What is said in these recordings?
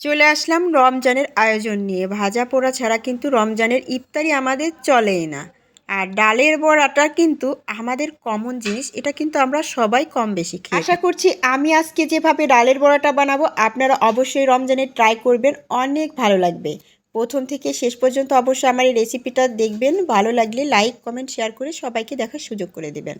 চলে আসলাম রমজানের আয়োজন নিয়ে। ভাজা পোড়া ছাড়া কিন্তু রমজানের ইফতারি আমাদের চলেই না। আর ডালের বড়াটা কিন্তু আমাদের কমন জিনিস, এটা কিন্তু আমরা সবাই কম বেশি খাই আশা করছি আমি আজকে যেভাবে ডালের বড়াটা বানাবো, আপনারা অবশ্যই রমজানে ট্রাই করবেন, অনেক ভালো লাগবে। প্রথম থেকে শেষ পর্যন্ত অবশ্যই আমার এই রেসিপিটা দেখবেন, ভালো লাগলে লাইক কমেন্ট শেয়ার করে সবাইকে দেখার সুযোগ করে দেবেন।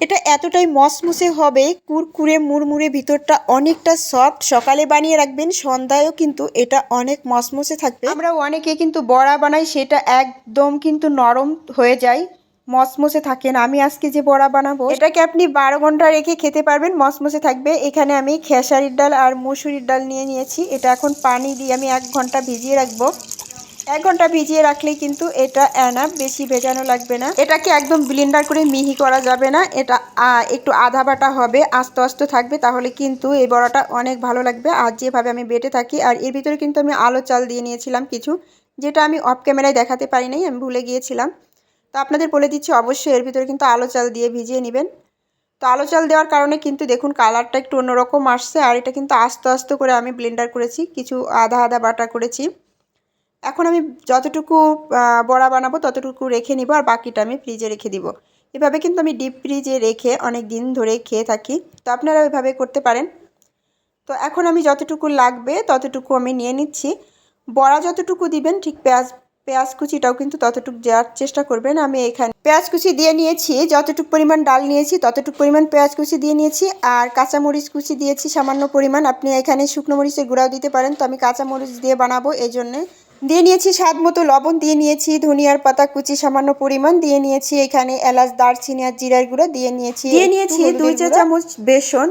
এটা এতটাই মসমুসে হবে, কুরকুরে মুড়মুড়ে ভিতরটা অনেকটা সফট সকালে বানিয়ে রাখবেন, সন্ধ্যায়ও কিন্তু এটা অনেক মসমুসে থাকবে। আমরা অনেকে কিন্তু বড়া বানাই, সেটা একদম কিন্তু নরম হয়ে যায়, মসমুসে থাকে না। আমি আজকে যে বড়া বানাবো, এটাকে আপনি বারো ঘণ্টা রেখে খেতে পারবেন, মসমুসে থাকবে। এখানে আমি খেসারির ডাল আর মসুরির ডাল নিয়ে নিয়েছি। এটা এখন পানি দিয়ে আমি এক ঘণ্টা ভিজিয়ে রাখব। এক ঘণ্টা ভিজিয়ে রাখলেই কিন্তু এটা অ্যানাপ বেশি ভেজানো লাগবে না। এটাকে একদম ব্লেন্ডার করে মিহি করা যাবে না। এটা একটু আধা বাটা হবে, আস্তে আস্তে থাকবে, তাহলে কিন্তু এই বড়াটা অনেক ভালো লাগবে। আর যেভাবে আমি বেটে থাকি, আর এর ভিতরে কিন্তু আমি আলো চাল দিয়ে নিয়েছিলাম কিছু, যেটা আমি অফ ক্যামেরায় দেখাতে পারি নাই, আমি ভুলে গিয়েছিলাম। তো আপনাদের বলে দিচ্ছি, অবশ্যই এর ভিতরে কিন্তু আলো চাল দিয়ে ভিজিয়ে নেবেন। তো আলো চাল দেওয়ার কারণে কিন্তু দেখুন, কালারটা একটু অন্যরকম আসছে, আর এটা কিন্তু আস্তে আস্তে করে আমি ব্লেন্ডার করেছি, কিছু আধা আধা বাটা করেছি। এখন আমি যতটুকু বড়া বানাবো ততটুকু রেখে নিব আর বাকিটা আমি ফ্রিজে রেখে দিব। এভাবে কিন্তু আমি ডিপ ফ্রিজে রেখে অনেক দিন ধরে খেয়ে থাকি। তো আপনারা এভাবে করতে পারেন। তো এখন আমি যতটুকু লাগবে ততটুকু আমি নিয়ে নিচ্ছি। বড়া যতটুকু দিবেন ঠিক পেঁয়াজ পেঁয়াজ কুচিটাও কিন্তু ততটুকু দেওয়ার চেষ্টা করবেন। আমি এখানে পেঁয়াজ কুচি দিয়ে নিয়েছি, যতটুকু পরিমাণ ডাল নিয়েছি ততটুকু পরিমাণ পেঁয়াজ কুচি দিয়ে নিয়েছি। আর কাঁচামরিচ কুচি দিয়েছি সামান্য পরিমাণ। আপনি এখানে শুকনো মরিচের গুঁড়াও দিতে পারেন। তো আমি কাঁচামরিচ দিয়ে বানাবো এই জন্যে। দিয়ে নিয়েছি স্বাদ মতো লবণ দিয়ে নিয়েছি ধনিয়ার পাতা কুচি সামান্য পরিমাণ দিয়ে নিয়েছি এখানে এলাচ দারচিনি আর জিরার গুঁড়ো দিয়ে নিয়েছি দিয়ে নিয়েছি দুই চা চামচ বেসন।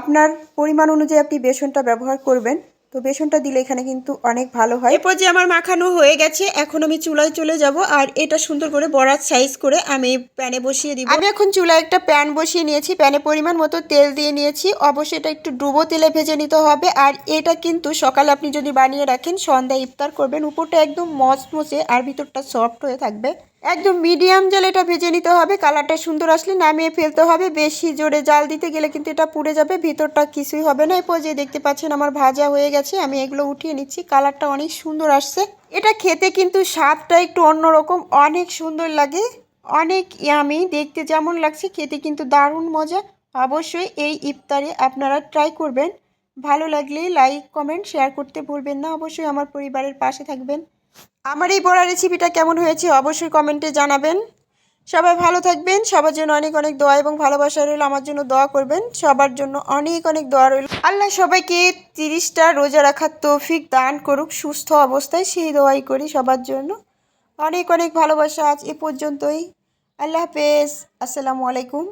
আপনার পরিমাণ অনুযায়ী আপনি বেসনটা ব্যবহার করবেন। তো বেসনটা দিলে এখানে কিন্তু অনেক ভালো হয়। এরপর যে আমার মাখানো হয়ে গেছে এখন আমি চুলায় চলে যাব আর এটা সুন্দর করে বড়ার সাইজ করে আমি প্যানে বসিয়ে দিব। আমি এখন চুলায় একটা প্যান বসিয়ে নিয়েছি প্যানে পরিমাণ মতো তেল দিয়ে নিয়েছি। অবশ্যই এটা একটু ডুবো তেলে ভেজে নিতে হবে আর এটা কিন্তু সকালে আপনি যদি বানিয়ে রাখেন সন্ধ্যায় ইফতার করবেন উপরটা একদম মচমচে আর ভিতরটা সফট হয়ে থাকবে। একদম মিডিয়াম জালে এটা ভেজে নিতে হবে, কালারটা সুন্দর আসলে নামিয়ে ফেলতে হবে, বেশি জোরে জাল দিতে গেলে কিন্তু এটা পুড়ে যাবে, ভিতরটা কিছুই হবে না। এই যে দেখতে পাচ্ছেন আমার ভাজা হয়ে গেছে, আমি এগুলো উঠিয়ে নিচ্ছি, কালারটা অনেক সুন্দর আসছে। এটা খেতে কিন্তু স্বাদটা একটু অন্যরকম, অনেক সুন্দর লাগে, অনেক ইয়ামি দেখতে যেমন লাগছে, খেতে কিন্তু দারুণ মজা। অবশ্যই এই ইফতারে আপনারা ট্রাই করবেন। ভালো লাগলে লাইক কমেন্ট শেয়ার করতে ভুলবেন না, অবশ্যই আমার পরিবারের পাশে থাকবেন। আমার এই বড়া রেসিপিটা কেমন হয়েছে অবশ্যই কমেন্টে জানাবেন। সবাই ভালো থাকবেন, সবার জন্য অনেক অনেক দোয়া এবং ভালোবাসা রইল, আমার জন্য দোয়া করবেন, সবার জন্য অনেক অনেক দোয়া রইল। আল্লাহ সবাইকে তিরিশটা রোজা রাখার তৌফিক দান করুক, সুস্থ অবস্থায় সেই দোয়াই করি সবার জন্য। অনেক অনেক ভালোবাসা আজ এ পর্যন্তই। আল্লাহ হাফেজ, আসসালামু আলাইকুম।